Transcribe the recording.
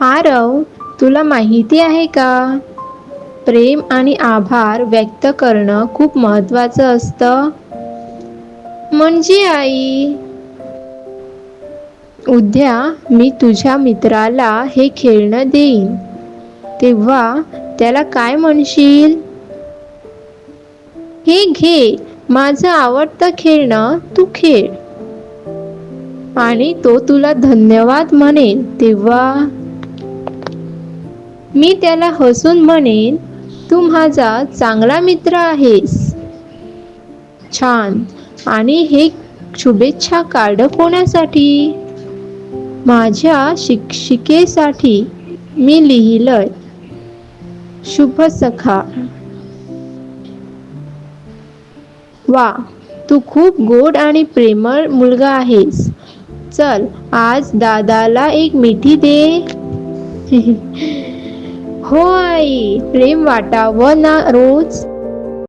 आरव तुला माहिती आहे का? प्रेम आणि आभार व्यक्त करणं खूप महत्त्वाचं असतं. म्हणजे आई उद्या मी तुझ्या मित्राला हे खेळणं देईन. तेव्हा त्याला काय म्हणशील? हे घे माझं आवडतं खेळणं तू खेळ. आणि तो तुला धन्यवाद म्हणेल तेव्हा मी त्याला हसून म्हणेन तू माझा चांगला मित्र आहेस. छान. आणि हे शुभेच्छा कार्ड कोणासाठी? माझ्या शिक्षिकेसाठी मी लिहिलंय. शुभ सखा वा तू खूप गोड आणि प्रेमळ मुलगा आहेस. चल आज दादाला एक मिठी दे. हो आई प्रेम वाटावं ना रोज?